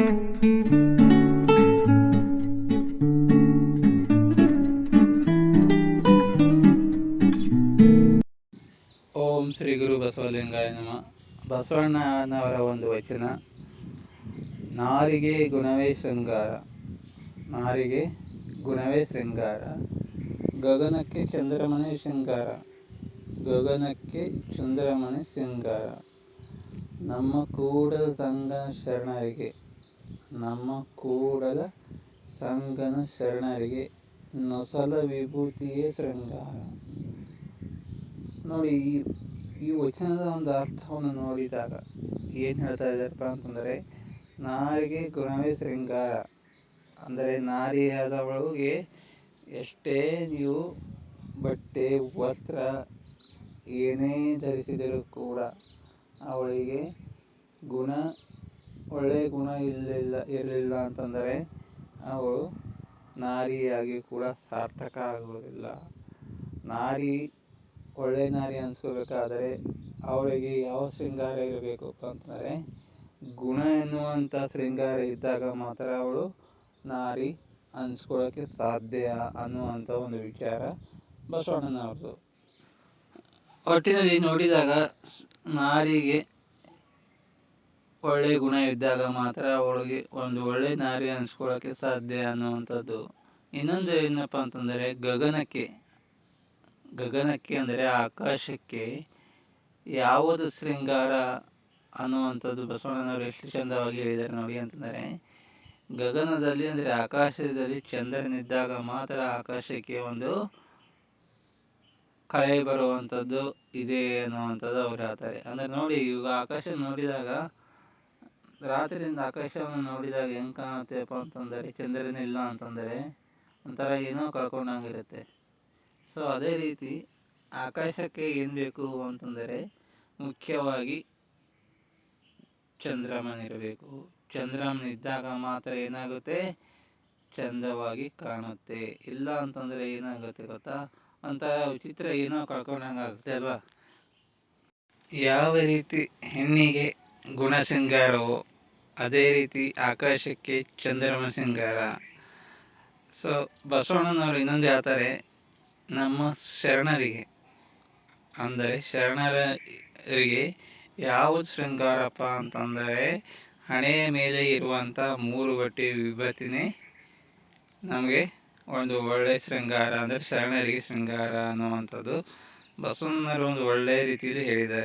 ಓಂ ಶ್ರೀ ಗುರು ಬಸವಲಿಂಗಾಯ ನಮ. ಬಸವಣ್ಣನವರ ಒಂದು ವಚನ. ನಾರಿಗೆ ಗುಣವೇ ಶೃಂಗಾರ. ನಾರಿಗೆ ಗುಣವೇ ಶೃಂಗಾರ. ಗಗನಕ್ಕೆ ಚಂದ್ರಮನೆ ಶೃಂಗಾರ. ಗಗನಕ್ಕೆ ಚಂದ್ರಮನೆ ಶೃಂಗಾರ. ನಮ್ಮ ಕೂಡ ಸಂಘ ಶರಣರಿಗೆ ನಮ್ಮ ಕೂಡಲ ಸಂಗನ ಶರಣರಿಗೆ ನೊಸಲ ವಿಭೂತಿಯೇ ಶೃಂಗಾರ. ನೋಡಿ, ಈ ಈ ವಚನದ ಒಂದು ಅರ್ಥವನ್ನು ನೋಡಿದಾಗ ಏನು ಹೇಳ್ತಾ ಇದ್ದಾರಪ್ಪ ಅಂತಂದರೆ, ನಾರಿಗೆ ಗುಣವೇ ಶೃಂಗಾರ. ಅಂದರೆ ನಾರಿಯಾದವಳಿಗೆ ಎಷ್ಟೇ ನೀವು ಬಟ್ಟೆ, ವಸ್ತ್ರ ಏನೇ ಧರಿಸಿದರೂ ಕೂಡ ಅವಳಿಗೆ ಗುಣ ಒಳ್ಳೆಯ ಗುಣ ಇರಲಿಲ್ಲ ಇರಲಿಲ್ಲ ಅಂತಂದರೆ ಅವಳು ನಾರಿಯಾಗಿ ಕೂಡ ಸಾರ್ಥಕ ಆಗುವುದಿಲ್ಲ. ನಾರಿ ಒಳ್ಳೆಯ ನಾರಿ ಅನಿಸ್ಕೋಬೇಕಾದರೆ ಅವಳಿಗೆ ಯಾವ ಶೃಂಗಾರ ಇರಬೇಕು ಅಂತಂದರೆ ಗುಣ ಎನ್ನುವಂಥ ಶೃಂಗಾರ ಇದ್ದಾಗ ಮಾತ್ರ ಅವಳು ನಾರಿ ಅನಿಸ್ಕೊಳ್ಳೋಕ್ಕೆ ಸಾಧ್ಯ ಅನ್ನುವಂಥ ಒಂದು ವಿಚಾರ ಬಸವಣ್ಣನವ್ರದ್ದು. ಒಟ್ಟಿನಲ್ಲಿ ನೋಡಿದಾಗ ನಾರಿಗೆ ಒಳ್ಳೆಯ ಗುಣ ಇದ್ದಾಗ ಮಾತ್ರ ಅವಳಿಗೆ ಒಂದು ಒಳ್ಳೆ ನಾರಿ ಅನಿಸ್ಕೊಳ್ಳೋಕ್ಕೆ ಸಾಧ್ಯ ಅನ್ನುವಂಥದ್ದು. ಇನ್ನೊಂದು ಏನಪ್ಪ ಅಂತಂದರೆ, ಗಗನಕ್ಕೆ ಗಗನಕ್ಕೆ ಅಂದರೆ ಆಕಾಶಕ್ಕೆ ಯಾವುದು ಶೃಂಗಾರ ಅನ್ನುವಂಥದ್ದು ಬಸವಣ್ಣನವರು ಎಷ್ಟು ಚಂದವಾಗಿ ಹೇಳಿದ್ದಾರೆ ನೋಡಿ ಅಂತಂದರೆ, ಗಗನದಲ್ಲಿ ಅಂದರೆ ಆಕಾಶದಲ್ಲಿ ಚಂದ್ರನಿದ್ದಾಗ ಮಾತ್ರ ಆಕಾಶಕ್ಕೆ ಒಂದು ಕಳೆ ಬರುವಂಥದ್ದು ಇದೆ ಅನ್ನುವಂಥದ್ದು ಅವ್ರು ಹೇಳ್ತಾರೆ. ಅಂದರೆ ನೋಡಿ ಇವಾಗ ಆಕಾಶ ನೋಡಿದಾಗ ರಾತ್ರಿಯಿಂದ ಆಕಾಶವನ್ನು ನೋಡಿದಾಗ ಹೆಂಗೆ ಕಾಣುತ್ತೆಪ್ಪ ಅಂತಂದರೆ, ಚಂದ್ರನೇ ಇಲ್ಲ ಅಂತಂದರೆ ಒಂಥರ ಏನೋ ಕಳ್ಕೊಂಡಂಗಿರುತ್ತೆ. ಸೊ ಅದೇ ರೀತಿ ಆಕಾಶಕ್ಕೆ ಏನು ಬೇಕು ಅಂತಂದರೆ ಮುಖ್ಯವಾಗಿ ಚಂದ್ರಮನಿರಬೇಕು. ಚಂದ್ರಮನಿದ್ದಾಗ ಮಾತ್ರ ಏನಾಗುತ್ತೆ? ಚಂದವಾಗಿ ಕಾಣುತ್ತೆ. ಇಲ್ಲ ಅಂತಂದರೆ ಏನಾಗುತ್ತೆ ಗೊತ್ತಾ? ಒಂಥರ ವಿಚಿತ್ರ ಏನೋ ಕಳ್ಕೊಂಡಂಗೆ ಆಗುತ್ತೆ ಅಲ್ವಾ? ಯಾವ ರೀತಿ ಹೆಣ್ಣಿಗೆ ಗುಣ ಶೃಂಗಾರವೋ ಅದೇ ರೀತಿ ಆಕಾಶಕ್ಕೆ ಚಂದ್ರಮ ಶೃಂಗಾರ. ಸೊ ಬಸವಣ್ಣನವರು ಇನ್ನೊಂದು ಹೇಳ್ತಾರೆ, ನಮ್ಮ ಶರಣರಿಗೆ. ಅಂದರೆ ಶರಣರಿಗೆ ಯಾವುದು ಶೃಂಗಾರಪ್ಪ ಅಂತಂದರೆ, ಹಣೆಯ ಮೇಲೆ ಇರುವಂಥ ಮೂರು ಬಟ್ಟೆ ವಿಭತ್ತಿನೇ ನಮಗೆ ಒಂದು ಒಳ್ಳೆಯ ಶೃಂಗಾರ, ಅಂದರೆ ಶರಣರಿಗೆ ಶೃಂಗಾರ ಅನ್ನುವಂಥದ್ದು. ಬಸವಣ್ಣನವರು ಒಂದು ಒಳ್ಳೆಯ ರೀತಿಯಲ್ಲಿ ಹೇಳಿದ್ದಾರೆ.